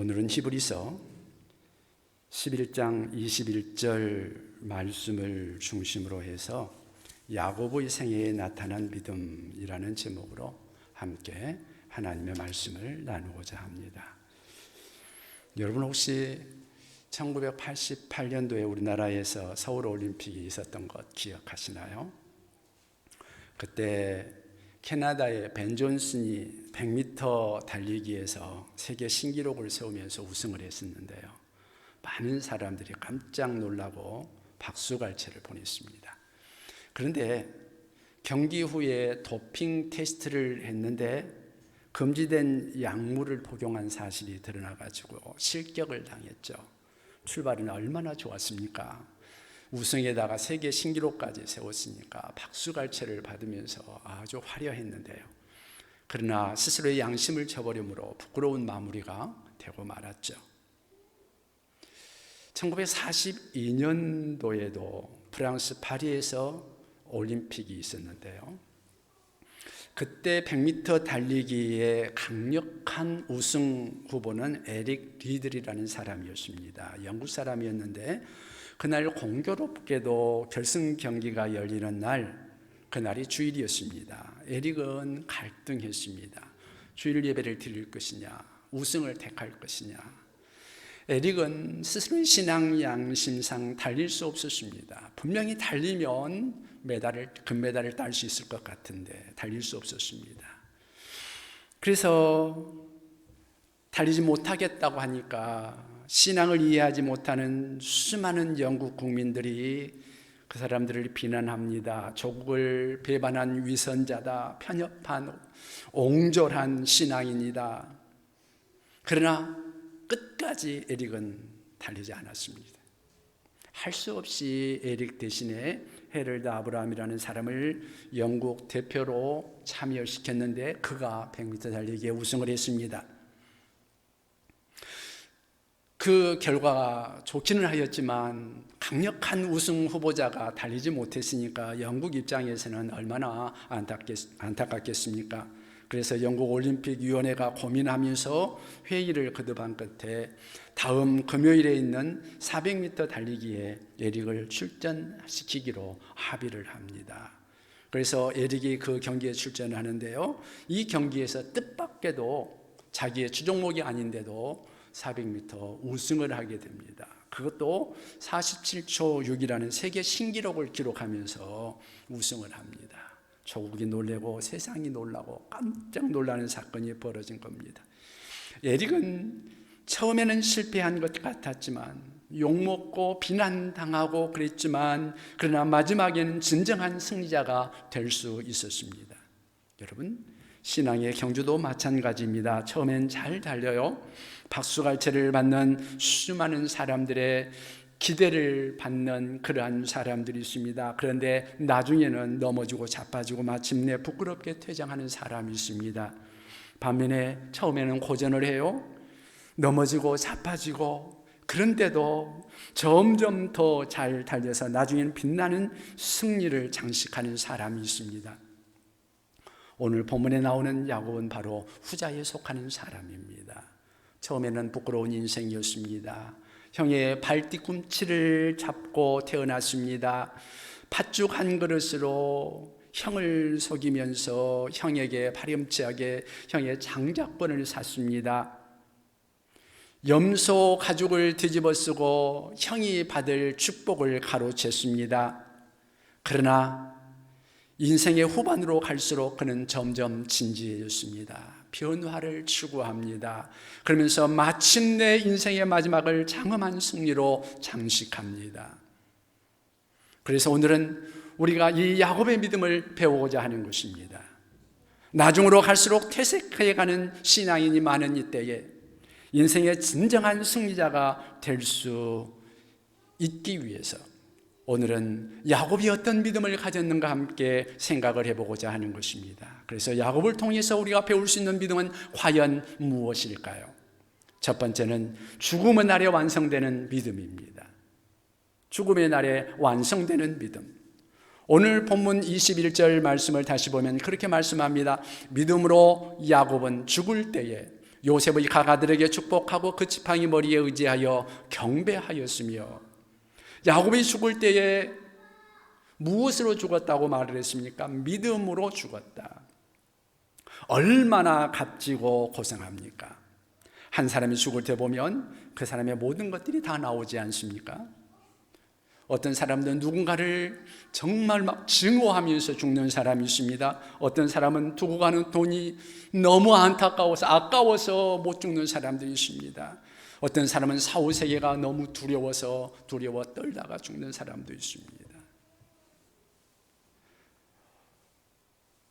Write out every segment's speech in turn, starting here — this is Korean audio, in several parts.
오늘은 히브리서 11장 21절 말씀을 중심으로 해서 야고보의 생애에 나타난 믿음이라는 제목으로 함께 하나님의 말씀을 나누고자 합니다. 여러분 혹시 1988년도에 우리나라에서 서울 올림픽이 있었던 것 기억하시나요? 그때 캐나다의 벤 존슨이 100m 달리기에서 세계 신기록을 세우면서 우승을 했었는데요. 많은 사람들이 깜짝 놀라고 박수갈채를 보냈습니다. 그런데 경기 후에 도핑 테스트를 했는데 금지된 약물을 복용한 사실이 드러나가지고 실격을 당했죠. 출발은 얼마나 좋았습니까? 우승에다가 세계 신기록까지 세웠으니까 박수갈채를 받으면서 아주 화려했는데요. 그러나 스스로의 양심을 저버림으로 부끄러운 마무리가 되고 말았죠. 1942년도에도 프랑스 파리에서 올림픽이 있었는데요. 그때 100m 달리기의 강력한 우승 후보는 에릭 리들이라는 사람이었습니다. 영국 사람이었는데 그날 공교롭게도 결승 경기가 열리는 날 그날이 주일이었습니다. 에릭은 갈등했습니다. 주일 예배를 드릴 것이냐, 우승을 택할 것이냐. 에릭은 스스로의 신앙 양심상 달릴 수 없었습니다. 분명히 달리면 메달을 금메달을 딸 수 있을 것 같은데 달릴 수 없었습니다. 그래서 달리지 못하겠다고 하니까 신앙을 이해하지 못하는 수많은 영국 국민들이 그 사람들을 비난합니다. 조국을 배반한 위선자다, 편협한 옹졸한 신앙인이다. 그러나 끝까지 에릭은 달리지 않았습니다. 할 수 없이 에릭 대신에 헤럴드 아브라함이라는 사람을 영국 대표로 참여시켰는데 그가 100m 달리기에 우승을 했습니다. 그 결과가 좋기는 하였지만 강력한 우승 후보자가 달리지 못했으니까 영국 입장에서는 얼마나 안타깝겠, 안타깝겠 습니까? 그래서 영국 올림픽 위원회가 고민하면서 회의를 거듭한 끝에 다음 금요일에 있는 400m 달리기에 에릭을 출전시키기로 합의를 합니다. 그래서 에릭이 그 경기에 출전하는데요. 이 경기에서 뜻밖에도 자기의 주종목이 아닌데도 400m 우승을 하게 됩니다. 그것도 47초 6이라는 세계 신기록을 기록하면서 우승을 합니다. 조국이 놀래고 세상이 놀라고 깜짝 놀라는 사건이 벌어진 겁니다. 에릭은 처음에는 실패한 것 같았지만 욕먹고 비난당하고 그랬지만 그러나 마지막에는 진정한 승리자가 될 수 있었습니다. 여러분 신앙의 경주도 마찬가지입니다. 처음엔 잘 달려요. 박수갈채를 받는 수많은 사람들의 기대를 받는 그러한 사람들이 있습니다. 그런데 나중에는 넘어지고 자빠지고 마침내 부끄럽게 퇴장하는 사람이 있습니다. 반면에 처음에는 고전을 해요. 넘어지고 자빠지고 그런데도 점점 더 잘 달려서 나중에는 빛나는 승리를 장식하는 사람이 있습니다. 오늘 본문에 나오는 야곱은 바로 후자에 속하는 사람입니다. 처음에는 부끄러운 인생이었습니다. 형의 발 뒤꿈치를 잡고 태어났습니다. 팥죽 한 그릇으로 형을 속이면서 형에게 파렴치하게 형의 장작번을 샀습니다. 염소 가죽을 뒤집어 쓰고 형이 받을 축복을 가로챘습니다. 그러나 인생의 후반으로 갈수록 그는 점점 진지해졌습니다. 변화를 추구합니다. 그러면서 마침내 인생의 마지막을 장엄한 승리로 장식합니다. 그래서 오늘은 우리가 이 야곱의 믿음을 배우고자 하는 것입니다. 나중으로 갈수록 퇴색해가는 신앙인이 많은 이때에 인생의 진정한 승리자가 될 수 있기 위해서 오늘은 야곱이 어떤 믿음을 가졌는가 함께 생각을 해보고자 하는 것입니다. 그래서 야곱을 통해서 우리가 배울 수 있는 믿음은 과연 무엇일까요? 첫 번째는 죽음의 날에 완성되는 믿음입니다. 죽음의 날에 완성되는 믿음. 오늘 본문 21절 말씀을 다시 보면 그렇게 말씀합니다. 믿음으로 야곱은 죽을 때에 요셉의 가가들에게 축복하고 그 지팡이 머리에 의지하여 경배하였으며 야곱이 죽을 때에 무엇으로 죽었다고 말을 했습니까? 믿음으로 죽었다. 얼마나 값지고 고생합니까? 한 사람이 죽을 때 보면 그 사람의 모든 것들이 다 나오지 않습니까? 어떤 사람들은 누군가를 정말 막 증오하면서 죽는 사람이 있습니다. 어떤 사람은 두고 가는 돈이 너무 안타까워서 아까워서 못 죽는 사람도 있습니다. 어떤 사람은 사후 세계가 너무 두려워서 두려워 떨다가 죽는 사람도 있습니다.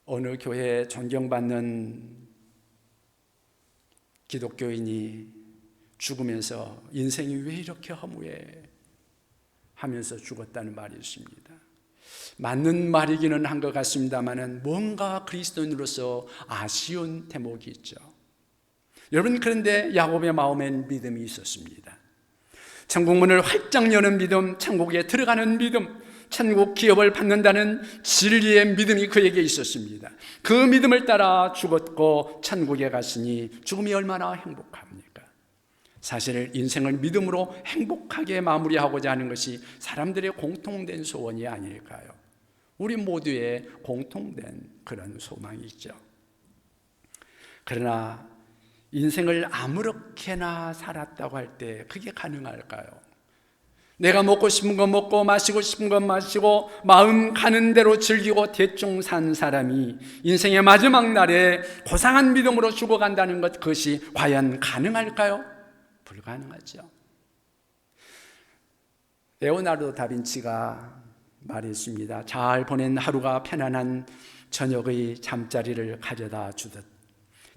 어느 교회 존경받는 기독교인이 죽으면서 인생이 왜 이렇게 허무해 하면서 죽었다는 말이 있습니다. 맞는 말이기는 한 것 같습니다만은 뭔가 그리스도인으로서 아쉬운 대목이 있죠. 여러분 그런데 야곱의 마음엔 믿음이 있었습니다. 천국문을 활짝 여는 믿음, 천국에 들어가는 믿음, 천국 기업을 받는다는 진리의 믿음이 그에게 있었습니다. 그 믿음을 따라 죽었고 천국에 갔으니 죽음이 얼마나 행복합니까? 사실 인생을 믿음으로 행복하게 마무리하고자 하는 것이 사람들의 공통된 소원이 아닐까요? 우리 모두의 공통된 그런 소망이 있죠. 그러나 인생을 아무렇게나 살았다고 할 때 그게 가능할까요? 내가 먹고 싶은 거 먹고 마시고 싶은 거 마시고 마음 가는 대로 즐기고 대충 산 사람이 인생의 마지막 날에 고상한 믿음으로 죽어간다는 것 그것이 과연 가능할까요? 불가능하죠. 레오나르도 다빈치가 말했습니다. 잘 보낸 하루가 편안한 저녁의 잠자리를 가져다 주듯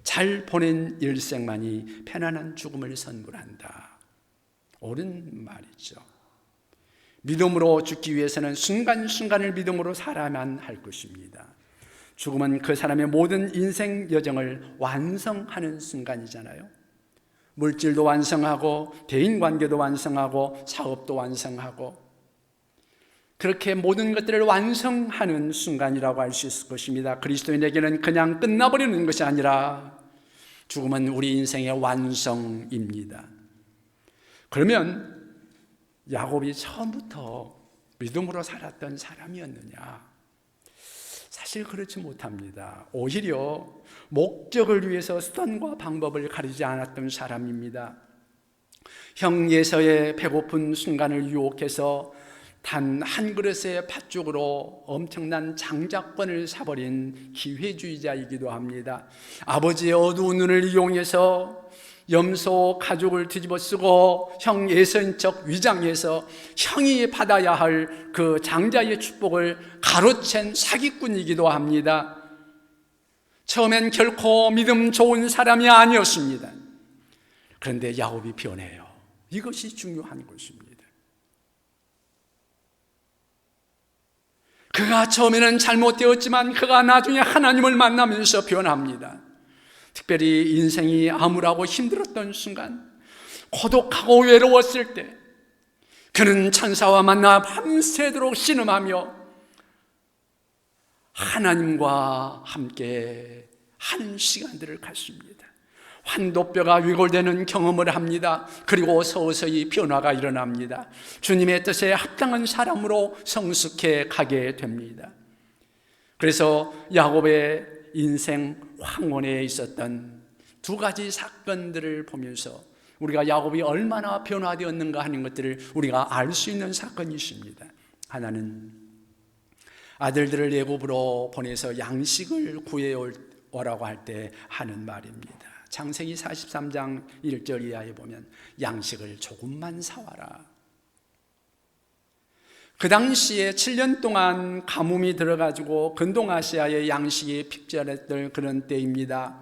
잘 보낸 일생만이 편안한 죽음을 선물한다. 옳은 말이죠. 믿음으로 죽기 위해서는 순간순간을 믿음으로 살아야만 할 것입니다. 죽음은 그 사람의 모든 인생 여정을 완성하는 순간이잖아요. 물질도 완성하고 대인 관계도 완성하고 사업도 완성하고 그렇게 모든 것들을 완성하는 순간이라고 할 수 있을 것입니다. 그리스도인에게는 그냥 끝나버리는 것이 아니라 죽음은 우리 인생의 완성입니다. 그러면 야곱이 처음부터 믿음으로 살았던 사람이었느냐? 사실 그렇지 못합니다. 오히려 목적을 위해서 수단과 방법을 가리지 않았던 사람입니다. 형 예서의 배고픈 순간을 유혹해서 단 한 그릇의 팥죽으로 엄청난 장자권을 사버린 기회주의자이기도 합니다. 아버지의 어두운 눈을 이용해서 염소 가죽을 뒤집어 쓰고 형척 위장해서 형이 받아야 할 그 장자의 축복을 가로챈 사기꾼이기도 합니다. 처음엔 결코 믿음 좋은 사람이 아니었습니다. 그런데 야곱이 변해요. 이것이 중요한 것입니다. 그가 처음에는 잘못되었지만 그가 나중에 하나님을 만나면서 변합니다. 특별히 인생이 암울하고 힘들었던 순간, 고독하고 외로웠을 때, 그는 천사와 만나 밤새도록 신음하며 하나님과 함께 한 시간들을 갖습니다. 환도뼈가 위골되는 경험을 합니다. 그리고 서서히 변화가 일어납니다. 주님의 뜻에 합당한 사람으로 성숙해 가게 됩니다. 그래서 야곱의 인생 황혼에 있었던 두 가지 사건들을 보면서 우리가 야곱이 얼마나 변화되었는가 하는 것들을 우리가 알 수 있는 사건이 있습니다. 하나는 아들들을 예굽으로 보내서 양식을 구해오라고 할 때 하는 말입니다. 창세기 43장 1절 이하에 보면 양식을 조금만 사와라. 그 당시에 7년 동안 가뭄이 들어가지고 근동아시아의 양식이 핍절했던 그런 때입니다.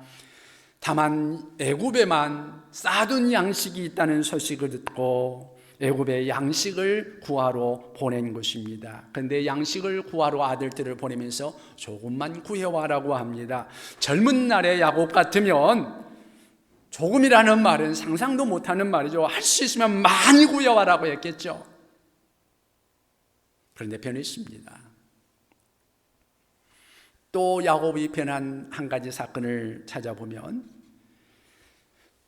다만 애굽에만 쌓둔 양식이 있다는 소식을 듣고 애굽에 양식을 구하러 보낸 것입니다. 그런데 양식을 구하러 아들들을 보내면서 조금만 구해와라고 합니다. 젊은 날의 야곱 같으면 조금이라는 말은 상상도 못하는 말이죠. 할 수 있으면 많이 구해와라고 했겠죠. 그런데 변했습니다. 또 야곱이 변한 한 가지 사건을 찾아보면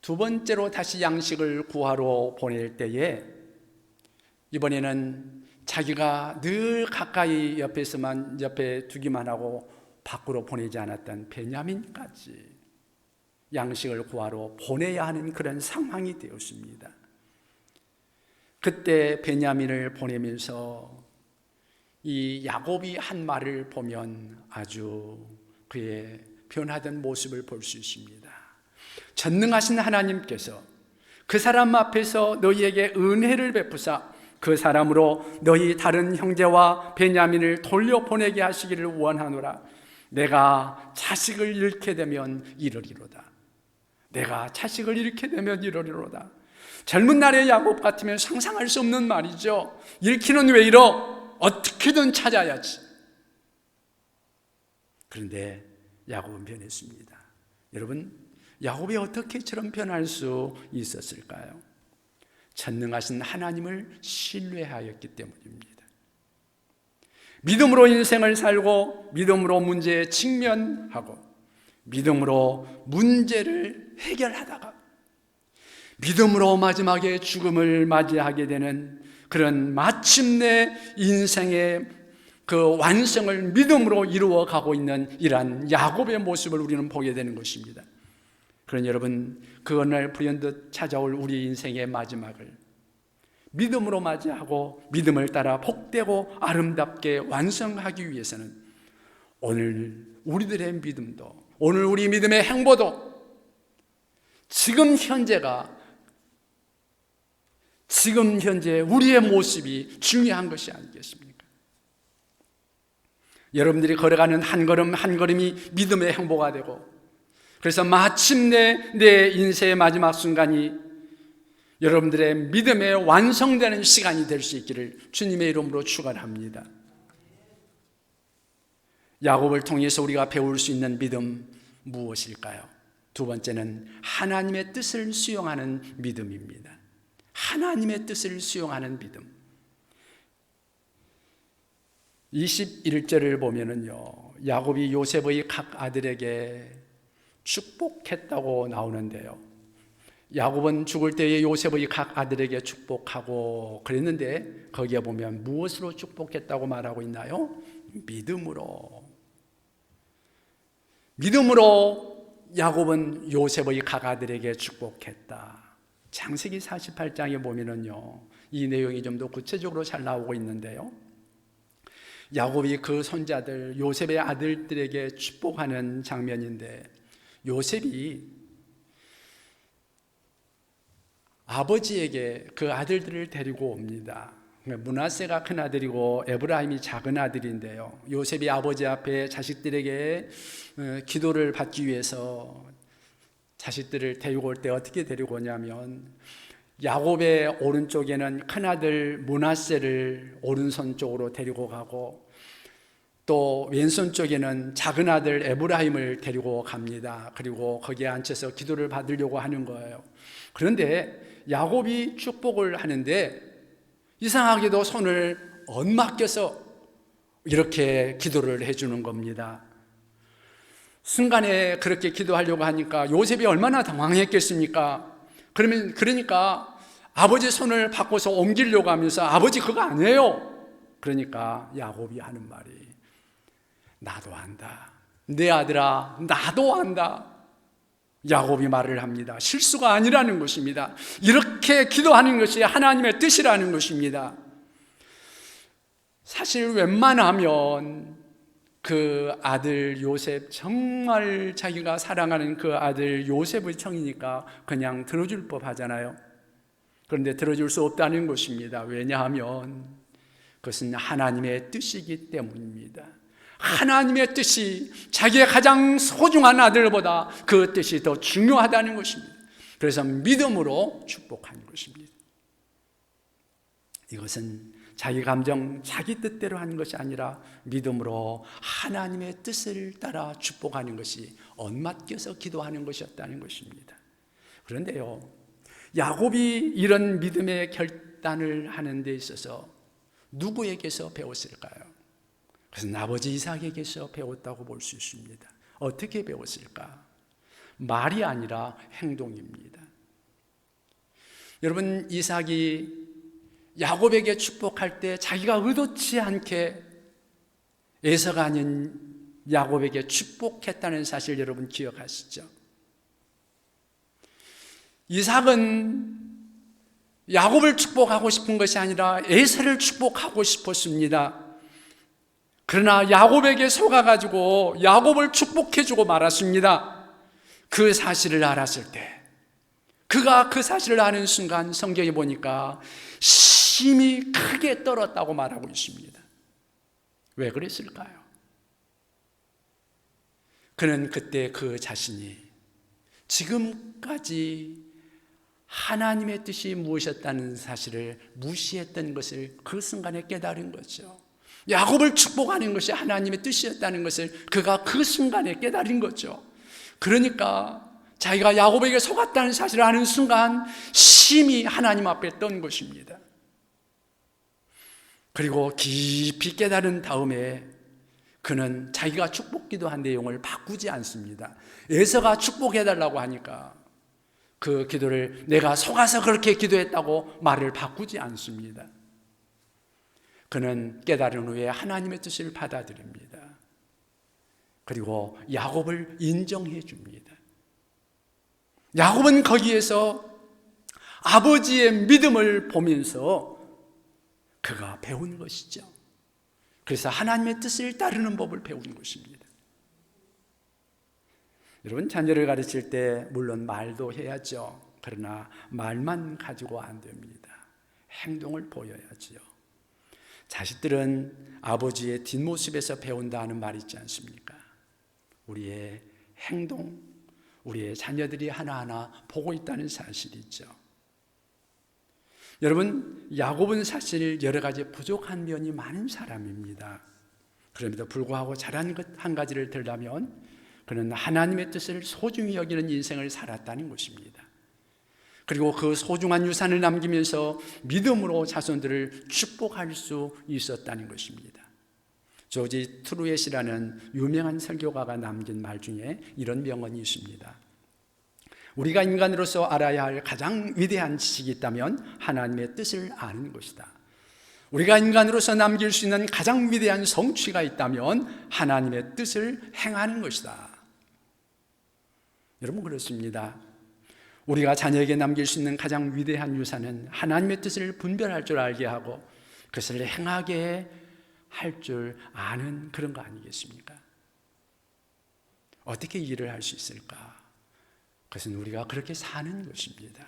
두 번째로 다시 양식을 구하러 보낼 때에 이번에는 자기가 늘 가까이 옆에서만 옆에 두기만 하고 밖으로 보내지 않았던 베냐민까지 양식을 구하러 보내야 하는 그런 상황이 되었습니다. 그때 베냐민을 보내면서 이 야곱이 한 말을 보면 아주 그의 변화된 모습을 볼 수 있습니다. 전능하신 하나님께서 그 사람 앞에서 너희에게 은혜를 베푸사 그 사람으로 너희 다른 형제와 베냐민을 돌려보내게 하시기를 원하노라. 내가 자식을 잃게 되면 이르리로다. 내가 자식을 잃게 되면 이르리로다. 젊은 날의 야곱 같으면 상상할 수 없는 말이죠. 잃기는 왜 잃어? 어떻게든 찾아야지. 그런데 야곱은 변했습니다. 여러분, 야곱이 어떻게 저런 변할 수 있었을까요? 전능하신 하나님을 신뢰하였기 때문입니다. 믿음으로 인생을 살고 믿음으로 문제에 직면하고 믿음으로 문제를 해결하다가 믿음으로 마지막에 죽음을 맞이하게 되는 그런 마침내 인생의 그 완성을 믿음으로 이루어 가고 있는 이러한 야곱의 모습을 우리는 보게 되는 것입니다. 그런 여러분, 그 어느 날 불현듯 찾아올 우리 인생의 마지막을 믿음으로 맞이하고 믿음을 따라 복되고 아름답게 완성하기 위해서는 오늘 우리들의 믿음도 오늘 우리 믿음의 행보도 지금 현재가 지금 현재 우리의 모습이 중요한 것이 아니겠습니까? 여러분들이 걸어가는 한 걸음 한 걸음이 믿음의 행보가 되고 그래서 마침내 내 인생의 마지막 순간이 여러분들의 믿음에 완성되는 시간이 될 수 있기를 주님의 이름으로 축원합니다. 야곱을 통해서 우리가 배울 수 있는 믿음 무엇일까요? 두 번째는 하나님의 뜻을 수용하는 믿음입니다. 하나님의 뜻을 수용하는 믿음. 21절을 보면은요. 야곱이 요셉의 각 아들에게 축복했다고 나오는데요. 야곱은 죽을 때에 요셉의 각 아들에게 축복하고 그랬는데 거기에 보면 무엇으로 축복했다고 말하고 있나요? 믿음으로. 믿음으로 야곱은 요셉의 각 아들에게 축복했다. 창세기 48장에 보면은요. 이 내용이 좀 더 구체적으로 잘 나오고 있는데요. 야곱이 그 손자들 요셉의 아들들에게 축복하는 장면인데 요셉이 아버지에게 그 아들들을 데리고 옵니다. 문하세가 큰 아들이고 에브라임이 작은 아들인데요. 요셉이 아버지 앞에 자식들에게 어, 기도를 받기 위해서 자식들을 데리고 올 때 어떻게 데리고 오냐면 야곱의 오른쪽에는 큰 아들 문하세를 오른손 쪽으로 데리고 가고 또 왼손 쪽에는 작은 아들 에브라임을 데리고 갑니다. 그리고 거기에 앉혀서 기도를 받으려고 하는 거예요. 그런데 야곱이 축복을 하는데 이상하게도 손을 엇맡겨서 이렇게 기도를 해주는 겁니다. 순간에 그렇게 기도하려고 하니까 요셉이 얼마나 당황했겠습니까? 그러면 그러니까 아버지 손을 바꿔서 옮기려고 하면서 아버지 그거 아니에요. 그러니까 야곱이 하는 말이 나도 안다. 내 아들아, 나도 안다. 야곱이 말을 합니다. 실수가 아니라는 것입니다. 이렇게 기도하는 것이 하나님의 뜻이라는 것입니다. 사실 웬만하면 그 아들 요셉 정말 자기가 사랑하는 그 아들 요셉의 청이니까 그냥 들어줄 법 하잖아요. 그런데 들어줄 수 없다는 것입니다. 왜냐하면 그것은 하나님의 뜻이기 때문입니다. 하나님의 뜻이 자기의 가장 소중한 아들보다 그 뜻이 더 중요하다는 것입니다. 그래서 믿음으로 축복하는 것입니다. 이것은 자기 감정, 자기 뜻대로 하는 것이 아니라 믿음으로 하나님의 뜻을 따라 축복하는 것이 엇맡겨서 기도하는 것이었다는 것입니다. 그런데요, 야곱이 이런 믿음의 결단을 하는 데 있어서 누구에게서 배웠을까요? 그래서 아버지 이삭에게서 배웠다고 볼 수 있습니다. 어떻게 배웠을까? 말이 아니라 행동입니다. 여러분 이삭이 야곱에게 축복할 때 자기가 의도치 않게 에서가 아닌 야곱에게 축복했다는 사실 여러분 기억하시죠? 이삭은 야곱을 축복하고 싶은 것이 아니라 에서를 축복하고 싶었습니다. 그러나 야곱에게 속아가지고 야곱을 축복해주고 말았습니다. 그 사실을 알았을 때, 그가 그 사실을 아는 순간 성경에 보니까 심히 크게 떨었다고 말하고 있습니다. 왜 그랬을까요? 그는 그때 그 자신이 지금까지 하나님의 뜻이 무엇이었다는 사실을 무시했던 것을 그 순간에 깨달은 거죠. 야곱을 축복하는 것이 하나님의 뜻이었다는 것을 그가 그 순간에 깨달은 거죠. 그러니까 자기가 야곱에게 속았다는 사실을 아는 순간 심히 하나님 앞에 떤 것입니다. 그리고 깊이 깨달은 다음에 그는 자기가 축복 기도한 내용을 바꾸지 않습니다. 에서가 축복해달라고 하니까 그 기도를 내가 속아서 그렇게 기도했다고 말을 바꾸지 않습니다. 그는 깨달은 후에 하나님의 뜻을 받아들입니다. 그리고 야곱을 인정해 줍니다. 야곱은 거기에서 아버지의 믿음을 보면서 그가 배운 것이죠. 그래서 하나님의 뜻을 따르는 법을 배운 것입니다. 여러분 자녀를 가르칠 때 물론 말도 해야죠. 그러나 말만 가지고 안 됩니다. 행동을 보여야지요. 자식들은 아버지의 뒷모습에서 배운다는 말 있지 않습니까? 우리의 행동, 우리의 자녀들이 하나하나 보고 있다는 사실이죠. 여러분, 야곱은 사실 여러 가지 부족한 면이 많은 사람입니다. 그럼에도 불구하고 잘한 것 한 가지를 들라면 그는 하나님의 뜻을 소중히 여기는 인생을 살았다는 것입니다. 그리고 그 소중한 유산을 남기면서 믿음으로 자손들을 축복할 수 있었다는 것입니다. 조지 트루엣이라는 유명한 설교가가 남긴 말 중에 이런 명언이 있습니다. 우리가 인간으로서 알아야 할 가장 위대한 지식이 있다면 하나님의 뜻을 아는 것이다. 우리가 인간으로서 남길 수 있는 가장 위대한 성취가 있다면 하나님의 뜻을 행하는 것이다. 여러분 그렇습니다. 우리가 자녀에게 남길 수 있는 가장 위대한 유산은 하나님의 뜻을 분별할 줄 알게 하고 그것을 행하게 할 줄 아는 그런 거 아니겠습니까? 어떻게 일을 할 수 있을까? 그것은 우리가 그렇게 사는 것입니다.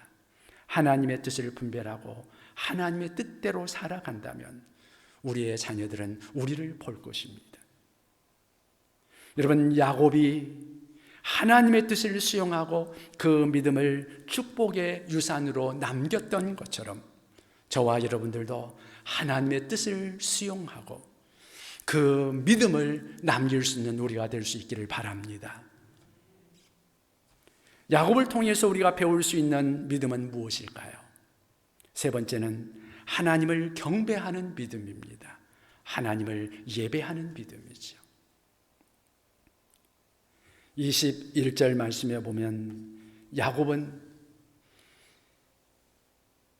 하나님의 뜻을 분별하고 하나님의 뜻대로 살아간다면 우리의 자녀들은 우리를 볼 것입니다. 여러분 야곱이 하나님의 뜻을 수용하고 그 믿음을 축복의 유산으로 남겼던 것처럼 저와 여러분들도 하나님의 뜻을 수용하고 그 믿음을 남길 수 있는 우리가 될 수 있기를 바랍니다. 야곱을 통해서 우리가 배울 수 있는 믿음은 무엇일까요? 세 번째는 하나님을 경배하는 믿음입니다. 하나님을 예배하는 믿음이죠. 21절 말씀에 보면 야곱은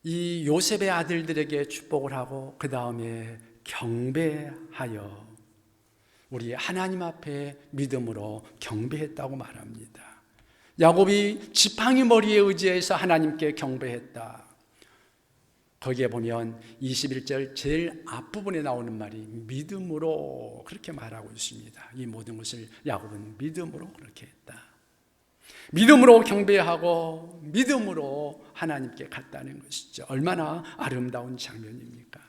이 요셉의 아들들에게 축복을 하고 그 다음에 경배하여 우리 하나님 앞에 믿음으로 경배했다고 말합니다. 야곱이 지팡이 머리에 의지해서 하나님께 경배했다. 거기에 보면 21절 제일 앞부분에 나오는 말이 믿음으로 그렇게 말하고 있습니다. 이 모든 것을 야곱은 믿음으로 그렇게 했다. 믿음으로 경배하고 믿음으로 하나님께 갔다는 것이죠. 얼마나 아름다운 장면입니까?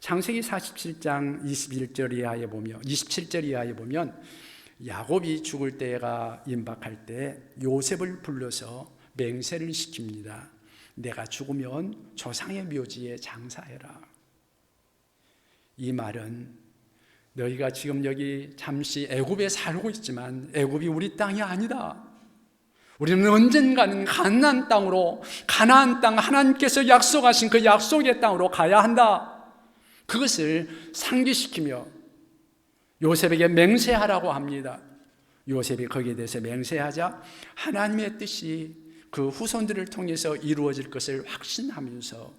창세기 47장 21절 이하에 보면 27절 이하에 보면 야곱이 죽을 때가 임박할 때 요셉을 불러서 맹세를 시킵니다. 내가 죽으면 조상의 묘지에 장사해라. 이 말은 너희가 지금 여기 잠시 애굽에 살고 있지만 애굽이 우리 땅이 아니다. 우리는 언젠가는 가나안 땅으로 가나안 땅 하나님께서 약속하신 그 약속의 땅으로 가야 한다. 그것을 상기시키며 요셉에게 맹세하라고 합니다. 요셉이 거기에 대해서 맹세하자 하나님의 뜻이 그 후손들을 통해서 이루어질 것을 확신하면서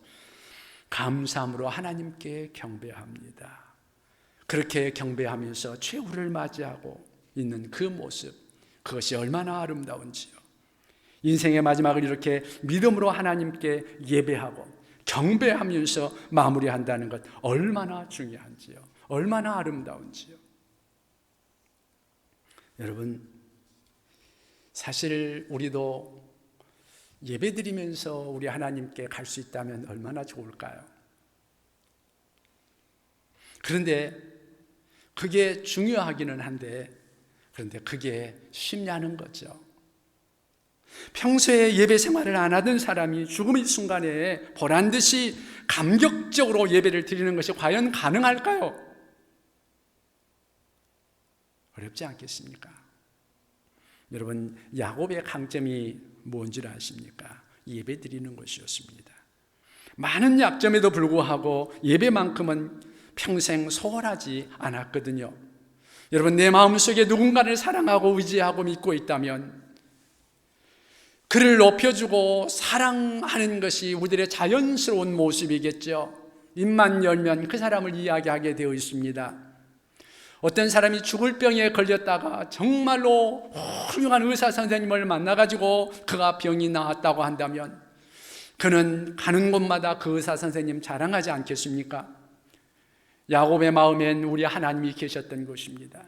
감사함으로 하나님께 경배합니다. 그렇게 경배하면서 최후를 맞이하고 있는 그 모습, 그것이 얼마나 아름다운지요. 인생의 마지막을 이렇게 믿음으로 하나님께 예배하고 경배하면서 마무리한다는 것 얼마나 중요한지요. 얼마나 아름다운지요. 여러분, 사실 우리도 예배 드리면서 우리 하나님께 갈 수 있다면 얼마나 좋을까요? 그런데 그게 중요하기는 한데, 그런데 그게 쉽냐는 거죠. 평소에 예배 생활을 안 하던 사람이 죽음의 순간에 보란 듯이 감격적으로 예배를 드리는 것이 과연 가능할까요? 어렵지 않겠습니까? 여러분, 야곱의 강점이 뭔지 아십니까? 예배 드리는 것이었습니다. 많은 약점에도 불구하고 예배만큼은 평생 소홀하지 않았거든요. 여러분, 내 마음속에 누군가를 사랑하고 의지하고 믿고 있다면 그를 높여주고 사랑하는 것이 우리들의 자연스러운 모습이겠죠. 입만 열면 그 사람을 이야기하게 되어 있습니다. 어떤 사람이 죽을 병에 걸렸다가 정말로 훌륭한 의사 선생님을 만나가지고 그가 병이 나았다고 한다면 그는 가는 곳마다 그 의사 선생님 자랑하지 않겠습니까? 야곱의 마음엔 우리 하나님이 계셨던 것입니다.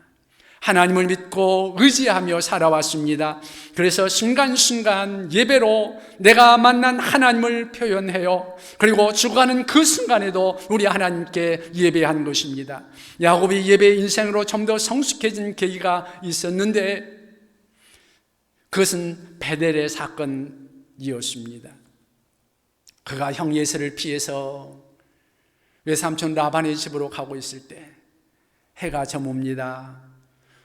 하나님을 믿고 의지하며 살아왔습니다. 그래서 순간순간 예배로 내가 만난 하나님을 표현해요. 그리고 죽어가는 그 순간에도 우리 하나님께 예배한 것입니다. 야곱이 예배 인생으로 좀 더 성숙해진 계기가 있었는데 그것은 베델의 사건이었습니다. 그가 형 예세를 피해서 외삼촌 라반의 집으로 가고 있을 때 해가 저뭅니다.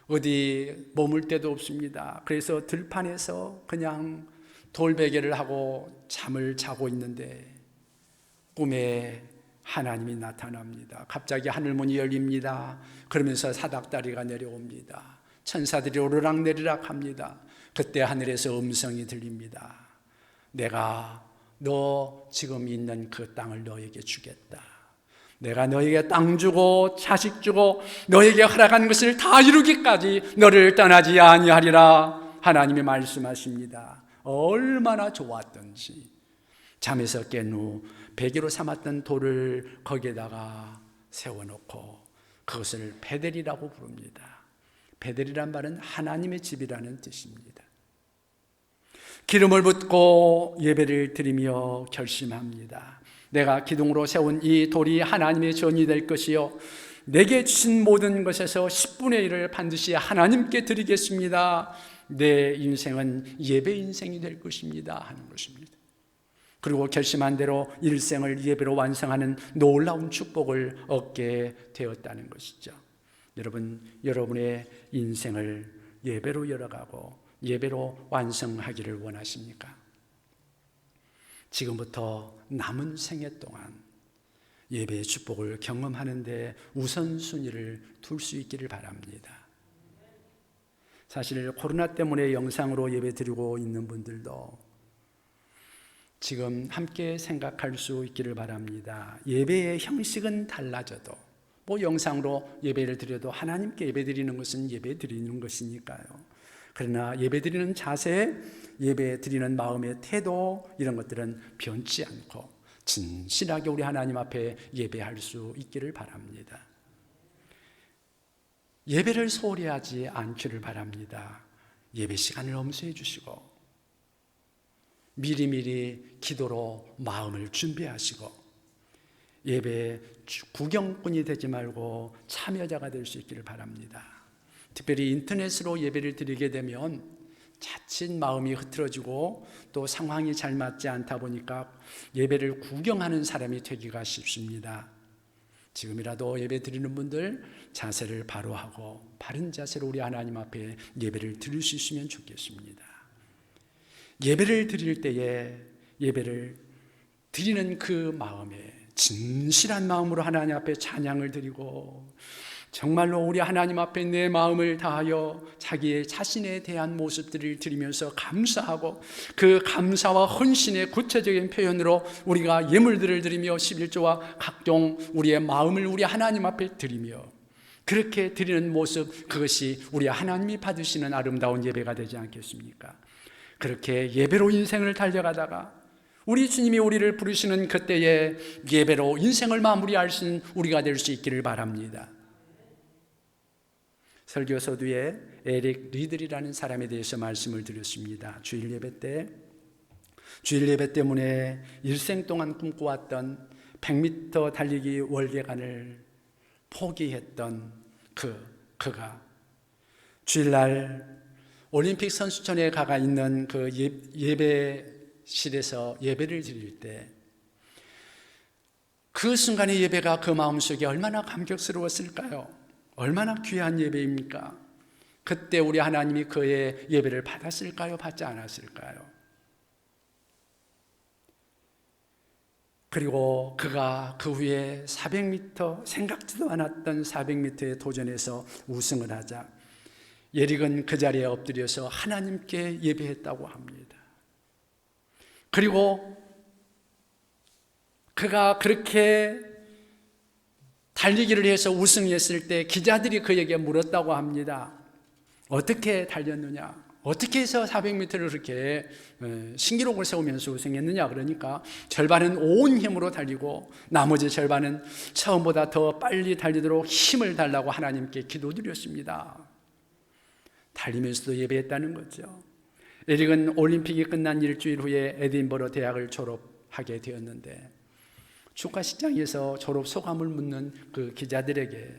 어디 머물 데도 없습니다. 그래서 들판에서 그냥 돌베개를 하고 잠을 자고 있는데 꿈에 하나님이 나타납니다. 갑자기 하늘문이 열립니다. 그러면서 사닥다리가 내려옵니다. 천사들이 오르락 내리락 합니다. 그때 하늘에서 음성이 들립니다. 내가 너 지금 있는 그 땅을 너에게 주겠다. 내가 너에게 땅 주고 자식 주고 너에게 허락한 것을 다 이루기까지 너를 떠나지 아니하리라 하나님이 말씀하십니다. 얼마나 좋았던지 잠에서 깬 후 베개로 삼았던 돌을 거기에다가 세워놓고 그것을 베델이라고 부릅니다. 베델이란 말은 하나님의 집이라는 뜻입니다. 기름을 붓고 예배를 드리며 결심합니다. 내가 기둥으로 세운 이 돌이 하나님의 전이 될 것이요. 내게 주신 모든 것에서 10분의 1을 반드시 하나님께 드리겠습니다. 내 인생은 예배 인생이 될 것입니다. 하는 것입니다. 그리고 결심한 대로 일생을 예배로 완성하는 놀라운 축복을 얻게 되었다는 것이죠. 여러분, 여러분의 인생을 예배로 열어가고 예배로 완성하기를 원하십니까? 지금부터 남은 생애 동안 예배의 축복을 경험하는데 우선순위를 둘 수 있기를 바랍니다. 사실 코로나 때문에 영상으로 예배 드리고 있는 분들도 지금 함께 생각할 수 있기를 바랍니다. 예배의 형식은 달라져도 뭐 영상으로 예배를 드려도 하나님께 예배 드리는 것은 예배 드리는 것이니까요. 그러나 예배 드리는 자세, 예배 드리는 마음의 태도 이런 것들은 변치 않고 진실하게 우리 하나님 앞에 예배할 수 있기를 바랍니다. 예배를 소홀히 하지 않기를 바랍니다. 예배 시간을 엄수해 주시고 미리미리 기도로 마음을 준비하시고 예배 구경꾼이 되지 말고 참여자가 될 수 있기를 바랍니다. 특별히 인터넷으로 예배를 드리게 되면 자칫 마음이 흐트러지고 또 상황이 잘 맞지 않다 보니까 예배를 구경하는 사람이 되기가 쉽습니다. 지금이라도 예배 드리는 분들 자세를 바로 하고 바른 자세로 우리 하나님 앞에 예배를 드릴 수 있으면 좋겠습니다. 예배를 드릴 때에 예배를 드리는 그 마음에 진실한 마음으로 하나님 앞에 찬양을 드리고 정말로 우리 하나님 앞에 내 마음을 다하여 자기의 자신에 대한 모습들을 드리면서 감사하고 그 감사와 헌신의 구체적인 표현으로 우리가 예물들을 드리며 11조와 각종 우리의 마음을 우리 하나님 앞에 드리며 그렇게 드리는 모습 그것이 우리 하나님이 받으시는 아름다운 예배가 되지 않겠습니까? 그렇게 예배로 인생을 달려가다가 우리 주님이 우리를 부르시는 그때에 예배로 인생을 마무리할 수 있는 우리가 될 수 있기를 바랍니다. 설교 서두에 에릭 리들이라는 사람에 대해서 말씀을 드렸습니다. 주일 예배 때 주일 예배 때문에 일생 동안 꿈꿔왔던 100m 달리기 월계관을 포기했던 그 그가 주일날 올림픽 선수촌에 가가 있는 그 예, 예배실에서 예배를 드릴 때 그 순간의 예배가 그 마음속에 얼마나 감격스러웠을까요? 얼마나 귀한 예배입니까? 그때 우리 하나님이 그의 예배를 받았을까요? 받지 않았을까요? 그리고 그가 그 후에 400m 생각지도 않았던 400m의 도전에서 우승을 하자 예릭은 그 자리에 엎드려서 하나님께 예배했다고 합니다. 그리고 그가 그렇게 달리기를 해서 우승했을 때 기자들이 그에게 물었다고 합니다. 어떻게 달렸느냐? 어떻게 해서 400m를 그렇게 어, 신기록을 세우면서 우승했느냐? 그러니까 절반은 온 힘으로 달리고 나머지 절반은 처음보다 더 빨리 달리도록 힘을 달라고 하나님께 기도드렸습니다. 달리면서도 예배했다는 거죠. 에릭은 올림픽이 끝난 일주일 후에 에딘버러 대학을 졸업하게 되었는데 축하식장에서 졸업 소감을 묻는 그 기자들에게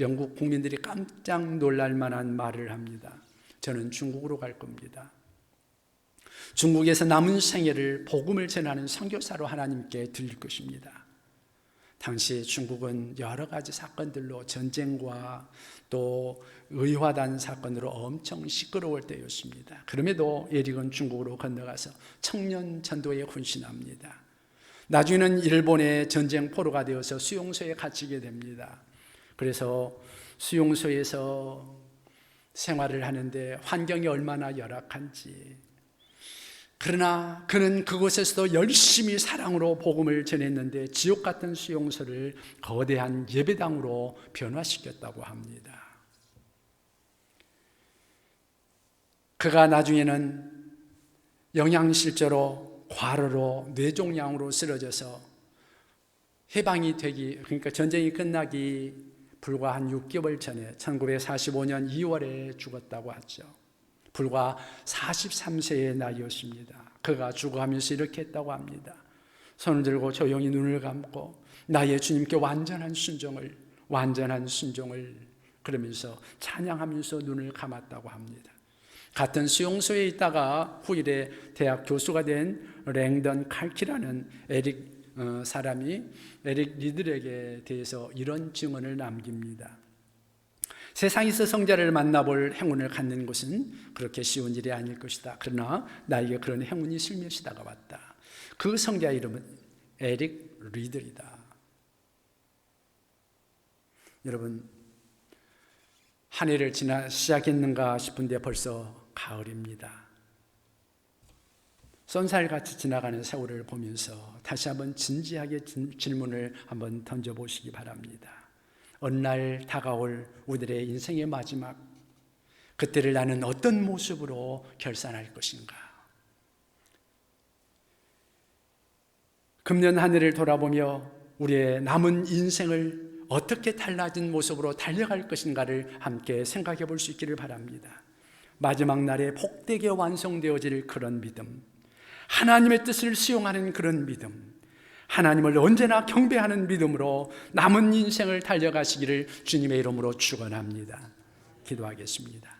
영국 국민들이 깜짝 놀랄 만한 말을 합니다. 저는 중국으로 갈 겁니다. 중국에서 남은 생애를 복음을 전하는 선교사로 하나님께 드릴 것입니다. 당시 중국은 여러 가지 사건들로 전쟁과 또 의화단 사건으로 엄청 시끄러울 때였습니다. 그럼에도 에릭은 중국으로 건너가서 청년 전도에 헌신합니다. 나중에는 일본의 전쟁 포로가 되어서 수용소에 갇히게 됩니다. 그래서 수용소에서 생활을 하는데 환경이 얼마나 열악한지. 그러나 그는 그곳에서도 열심히 사랑으로 복음을 전했는데 지옥 같은 수용소를 거대한 예배당으로 변화시켰다고 합니다. 그가 나중에는 영양실조로 과로로 뇌종양으로 쓰러져서 해방이 되기 그러니까 전쟁이 끝나기 불과 한 6개월 전에 1945년 2월에 죽었다고 하죠. 불과 43세의 나이였습니다. 그가 죽어가면서 이렇게 했다고 합니다. 손을 들고 조용히 눈을 감고 나의 주님께 완전한 순종을 완전한 순종을 그러면서 찬양하면서 눈을 감았다고 합니다. 같은 수용소에 있다가 후일에 대학 교수가 된 랭던 칼키라는 에릭 어, 사람이 에릭 리들에게 대해서 이런 증언을 남깁니다. 세상에서 성자를 만나볼 행운을 갖는 것은 그렇게 쉬운 일이 아닐 것이다. 그러나 나에게 그런 행운이 슬며시 다가 왔다. 그 성자 이름은 에릭 리들이다. 여러분 한 해를 지나 시작했는가 싶은데 벌써 가을입니다. 쏜살같이 지나가는 세월을 보면서 다시 한번 진지하게 질문을 한번 던져보시기 바랍니다. 어느 날 다가올 우리들의 인생의 마지막, 그때를 나는 어떤 모습으로 결산할 것인가? 금년 한 해를 돌아보며 우리의 남은 인생을 어떻게 달라진 모습으로 달려갈 것인가를 함께 생각해 볼 수 있기를 바랍니다. 마지막 날에 복되게 완성되어질 그런 믿음, 하나님의 뜻을 수용하는 그런 믿음, 하나님을 언제나 경배하는 믿음으로 남은 인생을 달려가시기를 주님의 이름으로 축원합니다. 기도하겠습니다.